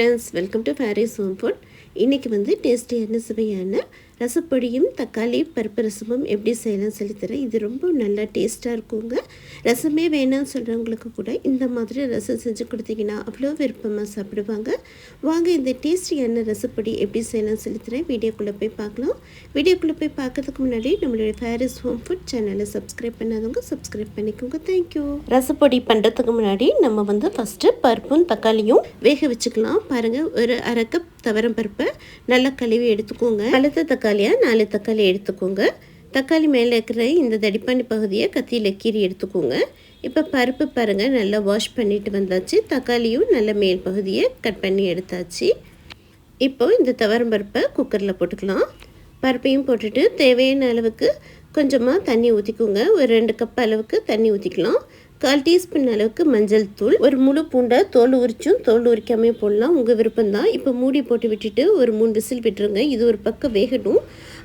Friends welcome to Fairy's home food இன்றைக்கி வந்து டேஸ்டியான சுவையான ரசப்பொடியும் தக்காளி பருப்பு ரசமும் எப்படி செய்யலாம் சொல்லித்தரேன் இது ரொம்ப நல்லா டேஸ்ட்டாக இருக்குங்க. ரசமே வேணாம்னு சொல்கிறவங்களுக்கு கூட இந்த மாதிரி ரசம் செஞ்சு கொடுத்தீங்கன்னா அவ்வளோ விருப்பமாக சாப்பிடுவாங்க. வாங்க இந்த டேஸ்டியான ரசப்பொடி எப்படி செய்யலாம் சொல்லித்தரேன் வீடியோக்குள்ளே போய் பார்க்கலாம். வீடியோக்குள்ளே போய் பார்க்கறதுக்கு முன்னாடி நம்மளுடைய ஃபேரிஸ் ஹோம் ஃபுட் சேனலை சப்ஸ்கிரைப் பண்ணாதவங்க சப்ஸ்கிரைப் பண்ணிக்கோங்க. தேங்க்யூ ரசப்பொடி பண்ணுறதுக்கு முன்னாடி நம்ம வந்து ஃபஸ்ட்டு பருப்பும் தக்காளியும் வேக வச்சுக்கலாம். பாருங்கள் ஒரு அரை கப் துவரம் பருப்பை நல்லா கழுவி எடுத்துக்கோங்க. பழுத்த தக்காளியாக நாலு தக்காளி எடுத்துக்கோங்க. தக்காளி மேலே இருக்கிற இந்த தடிப்பானி பகுதியை கத்தியில் கீறி எடுத்துக்கோங்க. இப்போ பருப்பு பாருங்கள் நல்லா வாஷ் பண்ணிட்டு வந்தாச்சு. தக்காளியும் நல்ல மேல் பகுதியை கட் பண்ணி எடுத்தாச்சு. இப்போ இந்த துவரம் பருப்பை குக்கரில் போட்டுக்கலாம். பருப்பையும் போட்டுட்டு தேவையான அளவுக்கு கொஞ்சமாக தண்ணி ஊற்றிக்கோங்க ஒரு ரெண்டு கப் அளவுக்கு தண்ணி ஊற்றிக்கலாம் கால் டீஸ்பூன் அளவுக்கு மஞ்சள் தூள். ஒரு முழு பூண்டை தோல் உரிச்சும் தோல் உரிக்காமே போடலாம். உங்கள் விருப்பம் தான் இப்போ மூடி போட்டு விட்டுட்டு ஒரு மூணு விசில் விட்டுருங்க. இது ஒரு பக்கம் வேகட்டும்.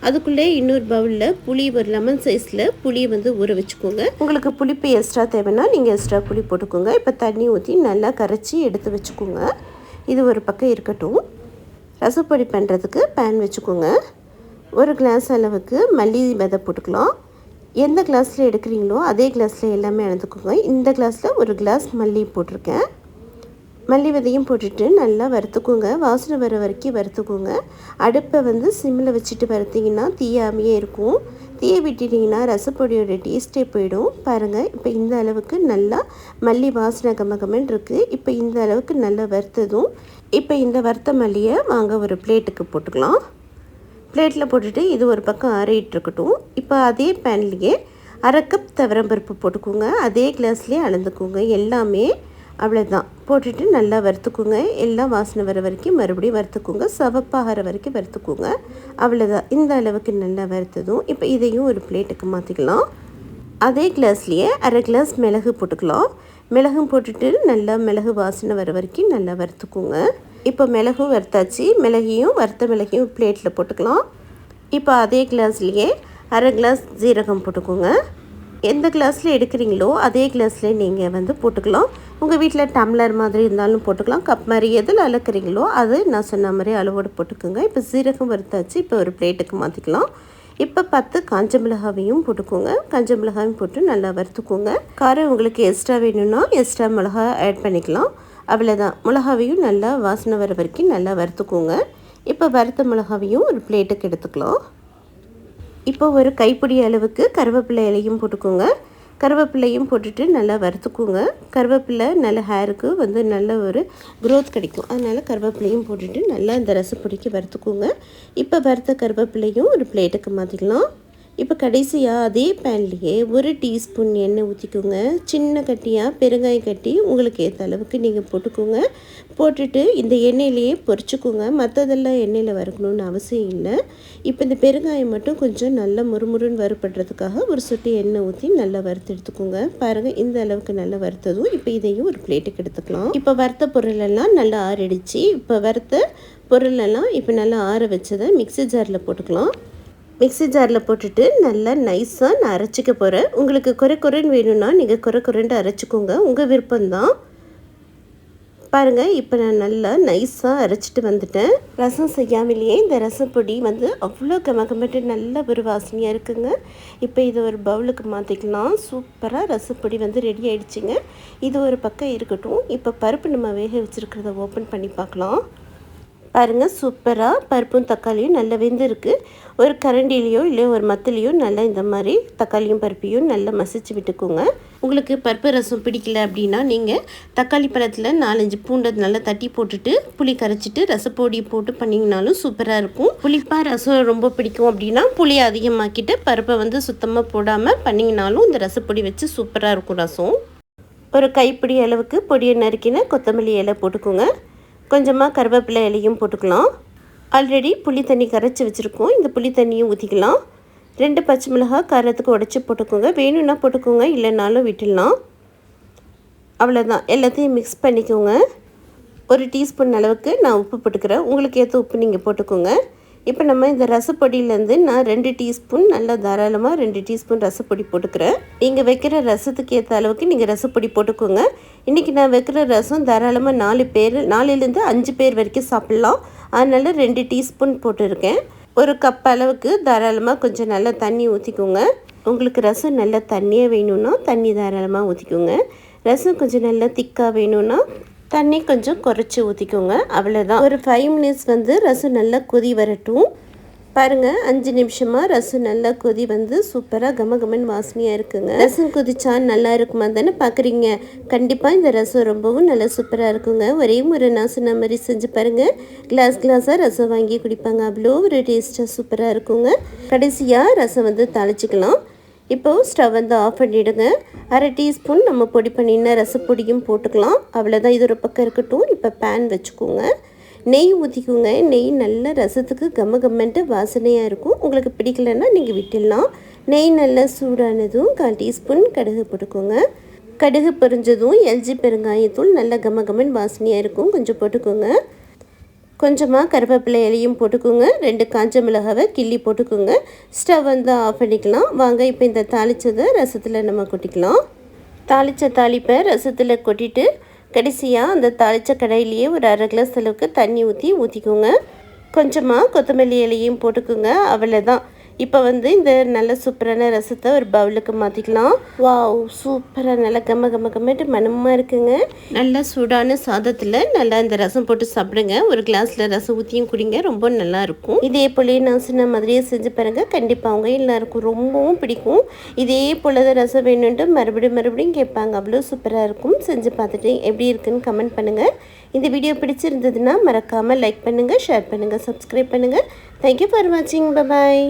அதுக்குள்ளே இன்னொரு பவுலில் புளி ஒரு லெமன் சைஸில் புளியை வந்து ஊற வச்சுக்கோங்க. உங்களுக்கு புளிப்பு எக்ஸ்ட்ரா தேவைன்னா நீங்கள் எக்ஸ்ட்ரா புளி போட்டுக்கோங்க. இப்போ தண்ணி ஊற்றி நல்லா கரைச்சி எடுத்து வச்சுக்கோங்க. இது ஒரு பக்கம் இருக்கட்டும். ரசப்பொடி பண்ணுறதுக்கு பேன் வச்சுக்கோங்க. ஒரு கிளாஸ் அளவுக்கு மல்லி விதை போட்டுக்கலாம். எந்த கிளாஸில் எடுக்கிறீங்களோ அதே கிளாஸில் எல்லாமே எடுத்துக்கோங்க. இந்த கிளாஸில் ஒரு கிளாஸ் மல்லி போட்டிருக்கேன். மல்லி விதையும் போட்டுட்டு நல்லா வறுத்துக்கோங்க. வாசனை வர வரைக்கும் வறுத்துக்கோங்க. அடுப்பை வந்து சிம்மில் வச்சுட்டு வறுத்திங்கன்னா தீயாமையே இருக்கும். தீயை விட்டுட்டிங்கன்னா ரசப்பொடியோட டேஸ்ட்டே போயிடும். பாருங்கள் இப்போ இந்த அளவுக்கு நல்லா மல்லி வாசனை கமகமன் இருக்குது இப்போ இந்த அளவுக்கு நல்லா வறுத்ததும் இப்போ இந்த வறுத்த மல்லியை வாங்க ஒரு பிளேட்டுக்கு போட்டுக்கலாம். பிளேட்டில் போட்டுட்டு இது ஒரு பக்கம் ஆறிட்டு இருக்கட்டும் இப்போ அதே பேன்லேயே அரை கப் துவரம்பருப்பு போட்டுக்கோங்க. அதே கிளாஸ்லேயே அளந்துக்கோங்க. எல்லாமே அவ்வளோதான் போட்டுட்டு நல்லா வறுத்துக்கோங்க. எல்லாம் வாசனை வர வரைக்கும் மறுபடியும் வறுத்துக்கோங்க. சவப்பாகிற வரைக்கும் வறுத்துக்கோங்க. அவ்வளோதான் இந்த அளவுக்கு நல்லா வறுத்ததும் இப்போ இதையும் ஒரு பிளேட்டுக்கு மாற்றிக்கலாம் அதே கிளாஸ்லேயே அரை கிளாஸ் மிளகு போட்டுக்கலாம். மிளகும் போட்டுட்டு நல்லா மிளகு வாசனை வர வரைக்கும் நல்லா வறுத்துக்கோங்க. இப்போ மிளகும் வறுத்தாச்சு. மிளகையும் வறுத்த மிளகையும் பிளேட்டில் போட்டுக்கலாம். இப்போ அதே கிளாஸ்லேயே அரை கிளாஸ் ஜீரகம் போட்டுக்கோங்க. எந்த கிளாஸில் எடுக்கிறீங்களோ அதே கிளாஸ்லேயே நீங்கள் வந்து போட்டுக்கலாம். உங்கள் வீட்டில் டம்ளர் மாதிரி இருந்தாலும் போட்டுக்கலாம். கப் மாதிரி எதில் அளக்குறீங்களோ அது நான் சொன்ன மாதிரி அளவோடு போட்டுக்கோங்க. இப்போ ஜீரகம் வறுத்தாச்சு. இப்போ ஒரு பிளேட்டுக்கு மாற்றிக்கலாம் இப்போ பத்து காஞ்ச மிளகாவையும் போட்டுக்கோங்க. காஞ்ச மிளகாயும் போட்டு நல்லா வறுத்துக்கோங்க. காரம் உங்களுக்கு எக்ஸ்ட்ரா வேணும்னா எக்ஸ்ட்ரா மிளகா ஆட் பண்ணிக்கலாம். அவ்வளோதான் மிளகாவையும் நல்லா வாசனை வர வரைக்கும் நல்லா வறுத்துக்கோங்க. இப்போ வறுத்த மிளகாவையும் ஒரு பிளேட்டுக்கு எடுத்துக்கலாம். இப்போ ஒரு கைப்பிடி அளவுக்கு கருவேப்பிலை இலையும் போட்டுக்கோங்க. கருவேப்பிலையும் போட்டுட்டு நல்லா வறுத்துக்கோங்க. கருவேப்பிலை நல்ல ஹேருக்கு வந்து நல்ல ஒரு க்ரோத் கிடைக்கும். அதனால் கருவேப்பிலையும் போட்டுட்டு நல்லா இந்த ரசப்பொடிக்கு வறுத்துக்கோங்க. இப்போ வறுத்த கருவேப்பிலையும் ஒரு பிளேட்டுக்கு மாற்றிக்கலாம் இப்போ கடைசியாக அதே பேன்லேயே ஒரு டீஸ்பூன் எண்ணெய் ஊற்றிக்கோங்க சின்ன கட்டியாக பெருங்காயம் கட்டி உங்களுக்கு ஏற்ற அளவுக்கு நீங்கள் போட்டுக்கோங்க. போட்டுட்டு இந்த எண்ணெயிலேயே பொரிச்சுக்கோங்க. மற்றதெல்லாம் எண்ணெயில் வறுக்கணும்னு அவசியம் இல்லை. இப்போ இந்த பெருங்காயம் மட்டும் கொஞ்சம் நல்லா முறுமுறுன்னு வறுப்படுறதுக்காக ஒரு சொட்டு எண்ணெய் ஊற்றி நல்லா வறுத்து எடுத்துக்கோங்க. பாருங்கள் இந்த அளவுக்கு நல்லா வறுத்ததும் இப்போ இதையும் ஒரு பிளேட்டுக்கு எடுத்துக்கலாம். இப்போ வறுத்த பொருளெல்லாம் நல்லா ஆறிடுச்சு. இப்போ வறுத்த பொருளெல்லாம் இப்போ நல்லா ஆற வச்சதை மிக்சி ஜாரில் போட்டுக்கலாம். மிக்சி ஜாரில் போட்டுட்டு நல்லா நைஸாக நான் அரைச்சிக்க போகிறேன் உங்களுக்கு குறை குறைன்னு வேணும்னா நீங்கள் குறை குறைண்டு அரைச்சிக்கோங்க. உங்கள் விருப்பம்தான். பாருங்கள் இப்போ நான் நல்லா நைஸாக அரைச்சிட்டு வந்துட்டேன். ரசம் செய்யாமலேயே இந்த ரசம் பொடி வந்து அவ்வளோ கமகமட்டு நல்ல ஒரு வாசனையாக இருக்குங்க. இப்போ இதை ஒரு பவுலுக்கு மாற்றிக்கலாம் சூப்பராக ரசப்பொடி வந்து ரெடி ஆகிடுச்சிங்க இது ஒரு பக்கம் இருக்கட்டும். இப்போ பருப்பு நம்ம வேக வச்சுருக்கிறத ஓப்பன் பண்ணி பார்க்கலாம். பாருங்கள் சூப்பராக பருப்பும் தக்காளியும் நல்லா வெந்திருக்கு. ஒரு கரண்டிலேயோ இல்லை ஒரு மத்திலையோ நல்லா இந்த மாதிரி தக்காளியும் பருப்பையும் நல்லா மசிச்சு விட்டுக்கோங்க. உங்களுக்கு பருப்பு ரசம் பிடிக்கல அப்படின்னா நீங்கள் தக்காளி பழத்தில் நாலஞ்சு பூண்டை நல்லா தட்டி போட்டுட்டு புளி கரைச்சிட்டு ரசப்பொடி போட்டு பண்ணிங்கனாலும் சூப்பராக இருக்கும். புளிப்பாக ரசம் ரொம்ப பிடிக்கும் அப்படின்னா புளி அதிகமாக்கிட்டு பருப்பை வந்து சுத்தமாக போடாமல் பண்ணிங்கனாலும் இந்த ரசப்பொடி வச்சு சூப்பராக இருக்கும் ரசம். ஒரு கைப்பிடி அளவுக்கு பொடியை நறுக்கின கொத்தமல்லி இலை போட்டுக்கோங்க. கொஞ்சமாக கருவேப்பிலை இலையும் போட்டுக்கலாம். ஆல்ரெடி புளி தண்ணி கரைச்சி வச்சுருக்கோம். இந்த புளி தண்ணியும் ஊற்றிக்கலாம் ரெண்டு பச்சை மிளகாய் காரத்துக்கு உடச்சி போட்டுக்கோங்க. வேணும்னா போட்டுக்கோங்க இல்லைனாலும் விட்டுடலாம். அவ்வளோதான் எல்லாத்தையும் மிக்ஸ் பண்ணிக்கோங்க. ஒரு டீஸ்பூன் அளவுக்கு நான் உப்பு போட்டுக்கிறேன். உங்களுக்கு ஏற்ற உப்பு நீங்கள் போட்டுக்கோங்க. இப்போ நம்ம இந்த ரசப்பொடியிலேருந்து நான் ரெண்டு டீஸ்பூன் நல்லா தாராளமாக ரெண்டு டீஸ்பூன் ரசப்பொடி போட்டுக்கிறேன். நீங்கள் வைக்கிற ரசத்துக்கு ஏற்ற அளவுக்கு நீங்கள் ரசப்பொடி போட்டுக்கோங்க. இன்றைக்கி நான் வைக்கிற ரசம் தாராளமாக நாலு பேர் நாலுலேருந்து அஞ்சு பேர் வரைக்கும் சாப்பிட்லாம். அதனால் ரெண்டு டீஸ்பூன் போட்டிருக்கேன். ஒரு கப் அளவுக்கு தாராளமாக கொஞ்சம் நல்லா தண்ணி ஊற்றிக்கோங்க உங்களுக்கு ரசம் நல்லா தண்ணியாக வேணும்னா தண்ணி தாராளமாக ஊற்றிக்கோங்க ரசம் கொஞ்சம் நல்லா திக்காக வேணும்னா தண்ணி கொஞ்சம் குறைச்சி ஊற்றிக்கோங்க அவ்வளோதான் ஒரு ஃபைவ் மினிட்ஸ் வந்து ரசம் நல்லா கொதி வரட்டும். பாருங்கள் அஞ்சு நிமிஷமாக ரசம் நல்லா கொதி வந்து சூப்பராக கமகமன் வாசனையாக இருக்குங்க. ரசம் கொதிச்சா நல்லா இருக்குமா தானே பார்க்குறீங்க கண்டிப்பாக இந்த ரசம் ரொம்பவும் நல்லா சூப்பராக இருக்குங்க. ஒரே ஒரு நான் சொன்ன மாதிரி செஞ்சு பாருங்கள் கிளாஸ் கிளாஸாக ரசம் வாங்கி குடிப்பாங்க. அவ்வளோ ஒரு டேஸ்ட்டாக சூப்பராக இருக்குங்க. கடைசியாக ரசம் வந்து தாளிச்சிக்கலாம். இப்போது ஸ்டவ் வந்து ஆஃப் பண்ணிவிடுங்க அரை டீஸ்பூன் நம்ம பொடி பண்ணின ரசப்பொடியும் போட்டுக்கலாம். அவ்வளோதான் இது ஒரு பக்கம் இருக்கட்டும். இப்போ பேன் வச்சுக்கோங்க. நெய் ஊற்றிக்கோங்க நெய் நல்ல ரசத்துக்கு கம்ம கம்மன்ட்டு வாசனையாக இருக்கும். உங்களுக்கு பிடிக்கலன்னா நீங்கள் விட்டுடலாம். நெய் நல்லா சூடானதும் கால் டீஸ்பூன் கடுகு போட்டுக்கோங்க. கடுகு பொரிஞ்சதும் எல்ஜி பெருங்காயத்தூள் நல்ல கம்ம கம்மன் வாசனையாக இருக்கும். கொஞ்சம் போட்டுக்கோங்க. கொஞ்சமாக கருவேப்பிலை இலையும் போட்டுக்கோங்க. ரெண்டு காஞ்ச மிளகாவை கிள்ளி போட்டுக்கோங்க. ஸ்டவ் வந்து ஆஃப் பண்ணிக்கலாம். வாங்க இப்போ இந்த தாளித்ததை ரசத்தில் நம்ம கொட்டிக்கலாம். தாளித்த தாளிப்பை ரசத்தில் கொட்டிட்டு கடைசியாக அந்த தாளித்த கடையிலேயே ஒரு அரை கிளாஸ் அளவுக்கு தண்ணி ஊற்றி ஊற்றிக்கோங்க கொஞ்சமாக கொத்தமல்லி இலையும் போட்டுக்கோங்க. அவ்வளோதான் இப்போ வந்து இந்த நல்ல சூப்பரான ரசத்தை ஒரு பவுலுக்கு மாற்றிக்கலாம் வாவ் சூப்பராக நல்லா கம்ம கம்ம கம்மட்டு மனமாக இருக்குங்க. நல்லா சூடான சாதத்தில் நல்லா இந்த ரசம் போட்டு சாப்பிடுங்க. ஒரு கிளாஸில் ரசம் ஊற்றியும் குடிங்க ரொம்ப நல்லா இருக்கும். இதே போல நான் சொன்ன மாதிரியே செஞ்சு பாருங்கள் கண்டிப்பாக அவங்க எல்லாருக்கும் ரொம்பவும் பிடிக்கும். இதே போல தான் ரசம் வேணுன்ட்டு மறுபடியும் மறுபடியும் கேட்பாங்க. அவ்வளோ சூப்பராக இருக்கும். செஞ்சு பார்த்துட்டு எப்படி இருக்குன்னு கமெண்ட் பண்ணுங்கள் இந்த வீடியோ பிடிச்சிருந்ததுன்னா மறக்காமல் லைக் பண்ணுங்கள் ஷேர் பண்ணுங்கள் சப்ஸ்கிரைப் பண்ணுங்கள் தேங்க்யூ ஃபார் வாட்சிங் பபாய்